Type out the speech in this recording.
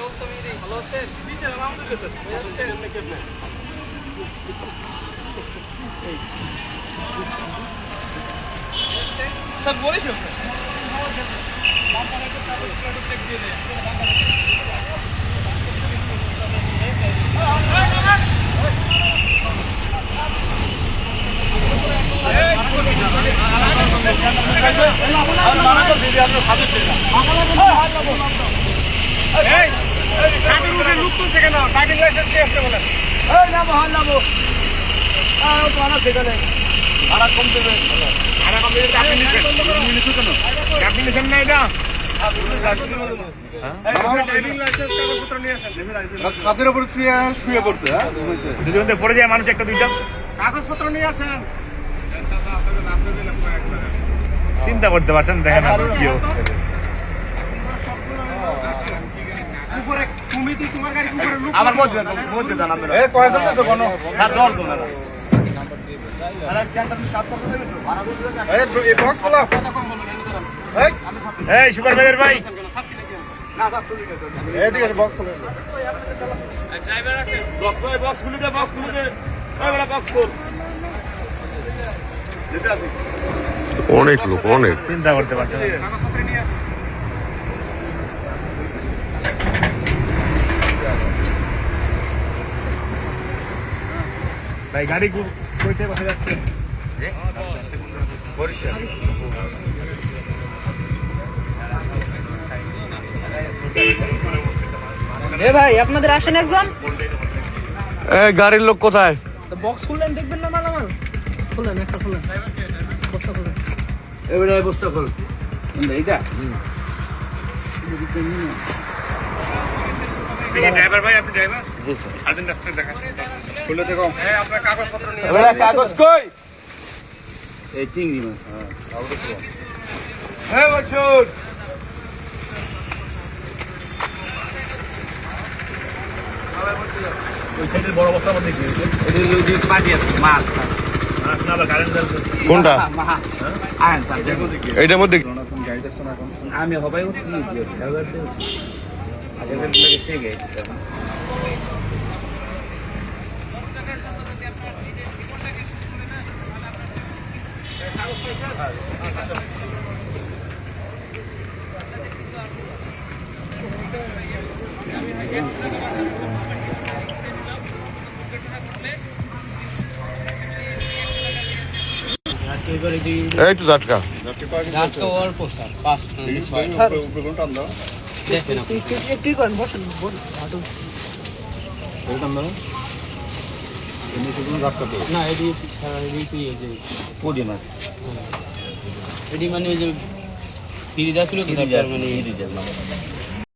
অবস্থা মেয়ে ভালো আছেন? দিছেন আলহামদুলিল্লাহ স্যার। ভালো আছেন? স্যার বলিস না ছাদের উপর শুয়ে শুয়ে পড়ছে হ্যাঁ? ঘুমাইছে। পড়ে যায় মানুষ একটা দুইটা। কাগজপত্র নিয়ে আসেন। চিন্তা করতে পারছেন দেখেন কি অবস্থা উপরে তুমি তুই তোমার গাড়ি উপরে লুক আমার মধ্যে মধ্যে দেন আপনারা। এ, কয় চলতেছে কোনো? স্যার, দশ জন এরা। আরে, ক্যান্টার সাত কত দেবে তো? ভাড়া দিতে দেবে? এই, এই বক্সগুলো। এই, এই সুপার ভাইয়ের ভাই বক্স খুলে যেতে আসি। অনেক লোক অনেক চিন্তা করতে পারছেন ভাই গাড়ি কইতে বসে যাচ্ছে। এ ভাই আপনাদের আসেন একজন? এ গাড়ির লোক কোথায়? তো বক্স খুললেন দেখবেন না মালামাল? খুললেন একটা খুললেন। বস্তা খুললেন। এবারে বস্তা খোল। এইটা? ড্রাইভার ভাই আপনি ড্রাইভার সারাদিন রাস্তায় দেখা খুলে দেখো। আপনার কাগজপত্র নিয়ে এবারে কাগজ কই? হ্যাঁ বছর ওই সাইডের বড় বস্তার মধ্যে কি হয়েছে? মাছ আবার কারেন্ট কোনটা? হ্যাঁ, এইটার মধ্যে? আমি হবাই এই তো ঝাটকা। অল্প স্যার পাঁচ দাও। দেখেন একটু করেন বসেন হাঁটুন। না এটি সারা দিয়েছি এই যে পুরি মাছ। এটি মানে ওই যে ফিরিদা ছিল মানে